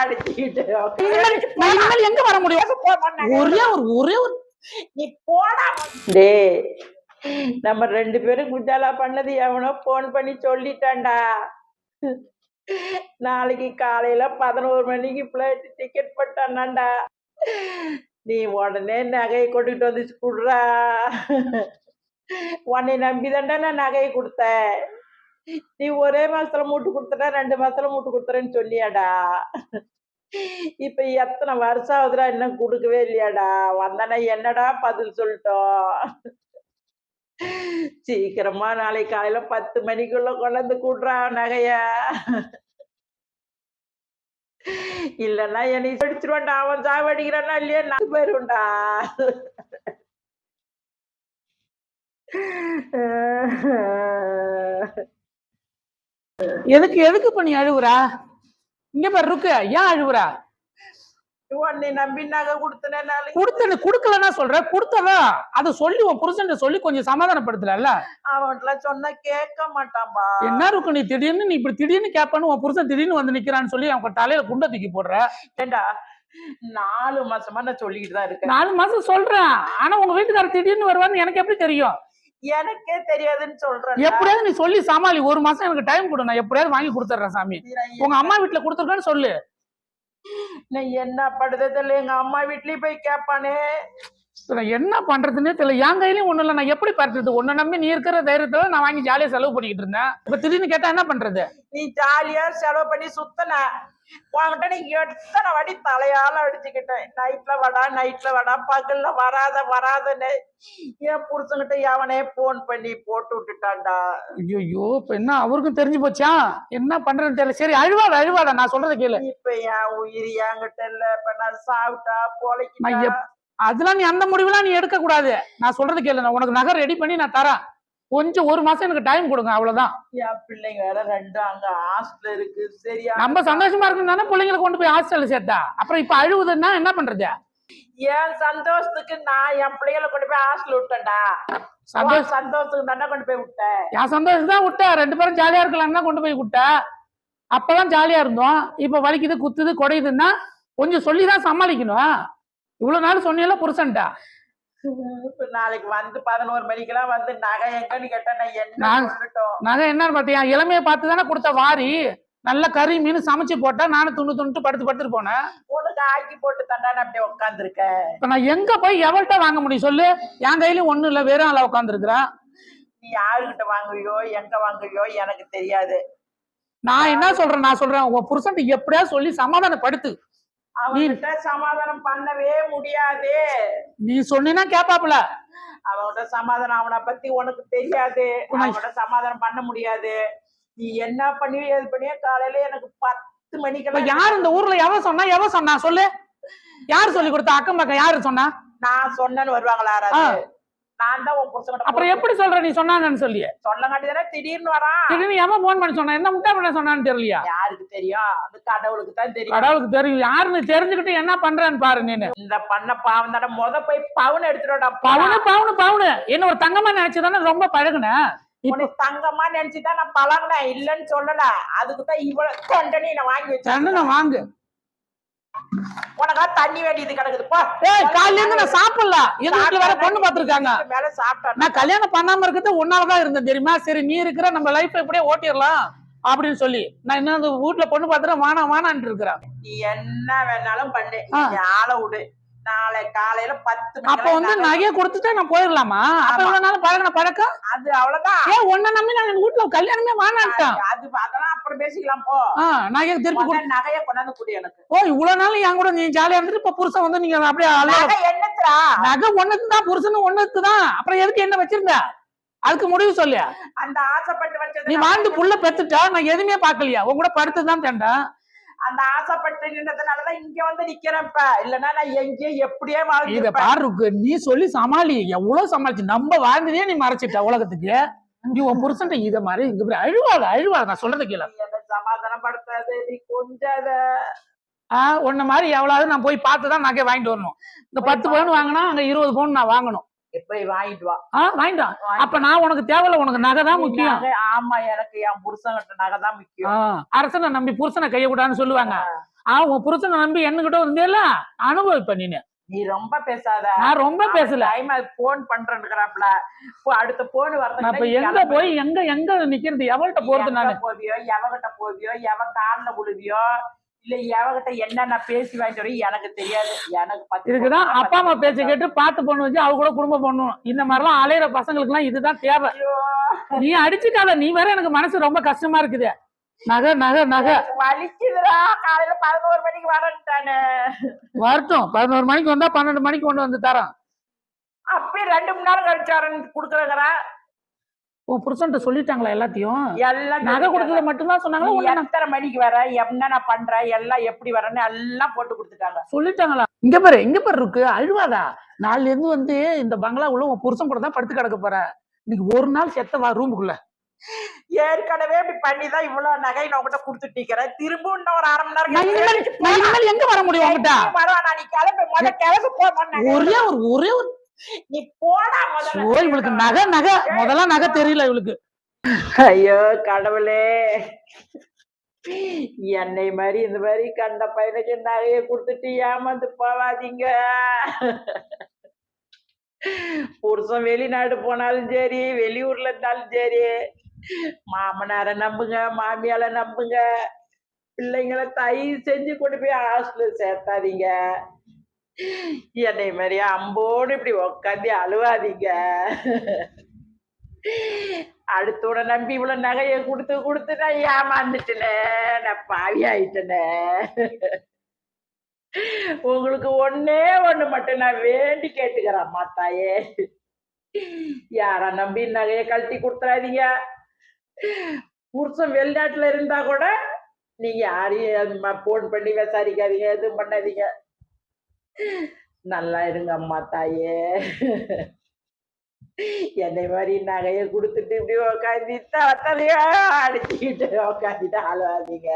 அடிச்சுக்கிட்டு எங்க வர முடியும்? ஒரே ஒரு ஒரே ஒரு. நீ போடா. டேய் நம்ம ரெண்டு பேரும் குஜாலா பண்ணது எவனோ போன் பண்ணி சொல்லிட்டான்டா. நாளைக்கு காலையில பதினோரு மணிக்கு ஃப்ளைட் டிக்கெட் போட்டானாண்டா நீ உடனே நகையை கொண்டுட்டு வந்து குடுறா. உன்னை நம்பிதான்டா நான் நகையை கொடுத்தேன். நீ ஒரே மாசத்துல மூட்டு கொடுத்துட்ட ரெண்டு மாசத்துல மூட்டு கொடுத்துறேன்னு சொல்லியாடா. இப்ப எத்தனை வருஷம் ஆகுதுடா இன்னும் கொடுக்கவே இல்லையாடா. வந்தானே என்னடா பதில் சொல்லிட்டோம். சீக்கிரமா நாளைக்கு காலையில பத்து மணிக்குள்ள கொண்டாந்து கூடுறா நகைய. இல்லன்னா என்னை படிச்சிருவான்டா அவன் சாவடிக்கிறானா இல்லையா நான் போயிருவேன்டா. எதுக்கு எதுக்கு இப்ப நீ அழுவுறா? இங்க பாரு இருக்கு ஏன் அழுவுறா? உன்னை நம்பி நகை கொடுத்தனே நாளைக்கு கொடுத்தது கொடுக்கலன்னா சொல்ற. கொடுத்ததா? அதை சொல்லி உன் புருஷன் சொல்லி கொஞ்சம் சமாதானப்படுத்தல அவன்கிட்ட சொன்னா கேட்க மாட்டான்பா. என்ன இருக்கும் நீ திடீர்னு நீ இப்படி திடீர்னு கேட்பான்னு உன் புருஷன் திடீர்னு வந்து நிக்கிறான்னு சொல்லி அவன் தலையில குண்டை தூக்கி போடுற? ஏண்டா நாலு மாசமா நான் சொல்லிக்கிட்டு தான் இருக்கேன். நாலு மாசம் சொல்றேன். ஆனா உங்க வீட்டுக்காரர் திடீர்னு வருவான்னு எனக்கு எப்படி தெரியும்? எனக்கே தெரியாதுன்னு சொல்றேன் எப்படியாவது நீ சொல்லி சமாளி ஒரு மாசம் எனக்கு டைம் கொடு நான் எப்படியாவது வாங்கி கொடுத்துட்றேன் சாமி. உங்க அம்மா வீட்டுல கொடுத்துருக்கேன்னு சொல்லு. நான் என்ன படுததில்ல எங்க அம்மா வீட்லயும் போய் கேட்பானே. இப்ப நான் என்ன பண்றதுன்னே தெரியல. என் கையிலயும் ஒண்ணு இல்ல. நான் எப்படி படுறது உன்னை நம்பி நீ இருக்கிற தைரியத்துல நான் வாங்கி ஜாலியா செலவு பண்ணிக்கிட்டு இருந்தேன். இப்ப திடீர்னு கேட்டா என்ன பண்றது? நீ ஜாலியா செலவு பண்ணி சுத்தன. உன்கிட்ட நீ எத்தனை வாட்டி தலையால அடிச்சுக்கிட்டேன் நைட்ல வாடா நைட்ல வாடா. பகல்ல வராத வராதன்னு. என் புருஷன்கிட்ட எவனே போன் பண்ணி போட்டு விட்டுட்டான்டா. ஐயோ இப்ப என்ன? அவருக்கும் தெரிஞ்சு போச்சா? என்ன பண்றதுன்னு தெரியல. சரி அழுவாத அழுவாத. நான் சொல்றத கேளு. இப்ப என் உயிர் என்கிட்ட இல்ல. இப்ப நான் சாப்பிட்டா நான் பொழைக்கிட்டா. எப்- அதெல்லாம் நீ அந்த முடிவுலாம் நீ எடுக்க கூடாது. நான் சொல்றது கேளு நான் உனக்கு நகை ரெடி பண்ணி நான் தரேன். கொஞ்சம் ஒரு மாசம் எனக்கு டைம் கொடுங்க அவ்வளவுதான். என் பிள்ளைங்க வேற ரெண்டும் அங்க ஹாஸ்டல் இருக்கு சரியா நம்ம சந்தோஷமா இருக்குன்னு தானே பிள்ளைங்களை கொண்டு போய் ஹாஸ்டல்ல சேர்த்தா? அப்புறம் இப்ப அழுவுதுன்னா என்ன பண்றது? என் சந்தோஷத்துக்கு நான் என் பிள்ளைகளை கொண்டு போய் ஹாஸ்டல் விட்டேன்டா. சந்தோஷத்துக்கு தானே கொண்டு போய் விட்டேன்? என் சந்தோஷம் தான் விட்ட. ரெண்டு பேரும் ஜாலியா இருக்கலாம் தான் கொண்டு போய் விட்ட. அப்பதான் ஜாலியா இருந்தோம். இப்ப வலிக்குது குத்துது குடையுதுன்னா கொஞ்சம் சொல்லி தான் சமாளிக்கணும். இவ்வளவு நாள் சொன்னீங்களா புருஷன்டா நாளைக்கு வந்து பதினோரு மணிக்கெல்லாம் வந்து நகை எங்கன்னு கேட்டா நகை என்னன்னு பாத்தியா? இளமையை பார்த்து தானே கொடுத்த வாரி. நல்ல கறி மீன் சமைச்சு போட்டா நானும் துண்டு துண்டு படுத்து படுத்துட்டு போனேன். உனக்கு ஆக்கி போட்டு தண்டான அப்படியே உட்காந்துருக்கேன் இப்ப நான் எங்க போய் எவள்கிட்ட வாங்க முடியும் சொல்லு? என் கையிலயும் ஒண்ணும் இல்ல வெறும் ஆளா உட்காந்துருக்கிறேன் நீ யாருகிட்ட வாங்குவியோ எங்க வாங்குவியோ எனக்கு தெரியாது. நான் என்ன சொல்றேன்? நான் சொல்றேன் உன் புருஷன் எப்படியாவது சொல்லி சமாதானப்படுத்து. அவன்கிட்ட சமாதானம் பண்ணவே முடியாது. நீ சொன்னீன்னா கேப்பாப்புல. அவன்கிட்ட சமாதானம் அவனை பத்தி உனக்கு தெரியாது. அவன்கிட்ட சமாதானம் பண்ண முடியாது. நீ என்ன பண்ணுவியோ எது பண்ணியோ காலையில எனக்கு பத்து மணிக்கெல்லாம் யார் இந்த ஊர்ல எவன் சொன்னா எவன் சொன்னா? சொல்லு. யார் சொல்லி கொடுத்தா? அக்கம் பக்கம் யாரு சொன்னா? நான் சொன்னேன்னு வருவாங்களா நான் தான் உன் புருஷன் அப்புறம் எப்படி சொல்ற நீ சொன்னாங்கன்னு சொல்லி சொல்லங்காட்டி தானே திடீர்னு வரான். திடீர்னு எவன் போன் பண்ணி சொன்னா? என்ன முட்டா பண்ண சொன்னான்னு தெரியலையா? யாருக்கு தெரியும். அது கடவுளுக்கு தான் தெரியும். கடவுளுக்கு தெரியும். யாருன்னு தெரிஞ்சுக்கிட்டு என்ன பண்றேன்னு பாரு நீனு. இந்த பண்ண பாவம் தானே. முத போய் பவுன் எடுத்துடா பவுனு பவுனு பவுனு. என்ன ஒரு தங்கமா நினைச்சுதானே ரொம்ப பழகுன? இப்ப தங்கமா நினைச்சுதான் நான் பழகினேன் இல்லைன்னு சொல்லல. அதுக்கு தான் இவ்வளவு தொண்டனி நான் வாங்கி வச்சேன் வாங்கு. உனக்கா தண்ணி வேண்டியது கிடக்குது. ஏய் காலையில இருந்து நான் சாப்பிடல. எங்க வீட்டுல வேற பொண்ணு பாத்துருக்காங்க மேல சாப்பிட்டேன் நான் கல்யாணம் பண்ணாம இருக்கிறது உன்னாலதான் இருந்தேன் தெரியுமா? சரி நீ இருக்கிற நம்ம லைஃப் எப்படியே ஓட்டிடலாம். அப்படின்னு சொல்லி. நான் இன்னும் அந்த வீட்டுல பொண்ணு பாத்துறேன் வானா வானான்ட்டு இருக்கிறேன் நீ என்ன வேணாலும் பண்ணு. ஆளை விடு. நாளை காலையில பத்து அப்ப வந்து நகை- நகைய கொடுத்துட்டு நான் போயிடலாமா? அப்ப. இவ்வளவு நாள் பழகின பழக்கம்? அது அவ்வளவுதான். ஏன் உன்னை நம்பி நான் எங்க வீட்டுல கல்யாணமே வானான்ட்டேன் அது அதெல்லாம் அப்புறம் பேசிக்கலாம் போ. நகைய திருப்பி கொடு. நகைய கொண்டாந்து குடி எனக்கு. ஓ இவ்வளவு நாள் என் கூட நீ ஜாலியா இருந்துட்டு இப்ப புருஷன் வந்து நீங்க அப்படியே என்னத்துறா நகை ஒண்ணுக்கு தான் புருஷன் ஒண்ணுக்கு தான் அப்புறம் எதுக்கு என்ன வச்சிருந்த? அதுக்கு முடிவு சொல்லியா? அந்த ஆசைப்பட்டு நீ வச்சது வாழ்ந்து புள்ள பெத்துட்டா நான் எதுவுமே பாக்கலையா உன் கூட படுத்து தான் தேண்டேன் அந்த ஆசைப்பட்டு நின்றதுனாலதான் இங்க வந்து நிக்கிறேன் இப்ப. இல்லன்னா நான் எங்கேயோ எப்படியே இத வாழ்ந்துருப்பேன் பாருக்கு நீ சொல்லி சமாளி. எவ்வளவு சமாளிச்சு? நம்ம வாழ்ந்ததே நீ மறைச்சிட்ட உலகத்துக்கு. நீ உன் புருஷன் இத மாதிரி இங்க போய் அழுவாத அழுவாத. நான் சொல்றது கேள. நீ சமாதானப்படுத்தாது நீ கொஞ்சாத. ஆஹ் உன்ன மாதிரி எவ்வளவு நான் போய் பார்த்து தான் நகை வாங்கிட்டு வரணும். இந்த பத்து பவுன் வாங்கினா அங்க இருபது பவுன் நான் வாங்கணும். போய் வாங்கிட்டு வா. ஆ வாங்கிட்டான் அப்ப நான் உனக்கு தேவையில்ல உனக்கு நகை தான் முக்கியம். ஆமா எனக்கு என் புருஷன்கிட்ட நகை தான் முக்கியம். அரசனை நம்பி புருஷனை கைய கூடாதுன்னு சொல்லுவாங்க. ஆ. உன் புருஷனை நம்பி என்னகிட்ட இருந்தேல அனுபவிப்ப நீனு. நீ ரொம்ப பேசாத. நான் ரொம்ப பேசல. டைம் போன் பண்றேன்னுக்குறாப்ல இப்போ அடுத்த போன் நான் இப்ப எங்க போய் எங்க எங்க நிக்கிறது? எவள்கிட்ட போறது நானு? போவியோ எவகிட்ட போவியோ எவ கால்ல விழுவியோ இல்ல எவகிட்ட என்னென்ன பேசி வாங்கிட்டு வரையும் எனக்கு தெரியாது. எனக்கு பத்து இதுக்குதான் அப்பா அம்மா பேச்ச. கேட்டு பார்த்து பொண்ணு வச்சு அவ கூட குடும்பம் பண்ணும். இந்த மாதிரிலாம் அலையிற பசங்களுக்கு எல்லாம் இதுதான் தேவை. நீ அடிச்சுக்காத நீ வேற எனக்கு மனசு ரொம்ப கஷ்டமா இருக்குது. நகை நகை நகை. வலிக்குதுடா. காலையில பதினோரு மணிக்கு வரேன்ட்டானு. வரட்டும். பதினோரு மணிக்கு வந்தா பன்னெண்டு மணிக்கு கொண்டு வந்து தரேன். அப்பயே ரெண்டு மணி நேரம் கழிச்சு வரேன்னு குடுக்குறேங்கிறா உன் புருஷன்ட்ட சொல்லிட்டாங்களா எல்லாத்தையும்? எல்லாம் நகை கொடுத்தது மட்டும்தான் சொன்னாங்களா? உன்னை நான் எத்தனை மணிக்கு வர? என்னென்ன பண்ற? எல்லாம் எப்படி வரேன்னு எல்லாம் போட்டு கொடுத்துட்டாங்க. சொல்லிட்டாங்களா? இங்க பாரு இங்க பாரு இருக்கு அழுவாதா? நாளைல இருந்து வந்து இந்த பங்களாவுள்ள உன் புருஷன் கூட தான் படுத்து கிடக்க போற. இன்னைக்கு ஒரு நாள் செத்த வா ரூமுக்குள்ள. ஏற்கனவே இப்படி பண்ணிதான் இவ்வளவு நகை நான் உங்ககிட்ட கொடுத்துட்டு நிக்கிறேன். திரும்ப இன்னும் ஒரு அரை மணி நேரம் நான் நான் எங்க வர முடியும் உங்ககிட்ட நீ வருவானா? நீ கிளம்பு. முத கிளம்பு போமா ஒரே ஒரு ஒரே ஒரு நீ போடா முதல்ல. இவளுக்கு நகை நகை. முதல்ல நகை தெரியல இவளுக்கு. ஐயோ கடவுளே. என்னை மாதிரி இந்த மாதிரி கண்ட பையனுக்கு நகையை கொடுத்துட்டு ஏமாந்து போவாதீங்க புருஷன் வெளிநாடு போனாலும் சரி வெளியூர்ல இருந்தாலும் சரி. மாமனாரை நம்புங்க மாமியால நம்புங்க. பிள்ளைங்களை தயவு செஞ்சு கொண்டு போய் ஹாஸ்டல் சேர்த்தாதீங்க. என்னை மாதிரியா அம்போடு இப்படி உக்காந்து அழுவாதீங்க. அடுத்தோட நம்பி இவ்வளவு நகையை கொடுத்து கொடுத்து நான் ஏமாந்துட்டேனே நான் பாவி ஆயிட்டேனே உங்களுக்கு ஒண்ணே ஒண்ணு மட்டும் நான் வேண்டி கேட்டுக்கிறேன் மாத்தாயே யாரா நம்பி நகையை கழட்டி கொடுத்துறாதீங்க. புருஷன் வெளிநாட்டுல இருந்தா கூட நீங்க யாரையும் போன் பண்ணி விசாரிக்காதீங்க எதுவும் பண்ணாதீங்க. நல்லா இருங்க அம்மா தாயே. என்னை மாதிரி நகையை கொடுத்துட்டு இப்படி உக்காந்து தலையா அடிச்சுக்கிட்டு உக்காந்துட்டு ஆளாதீங்க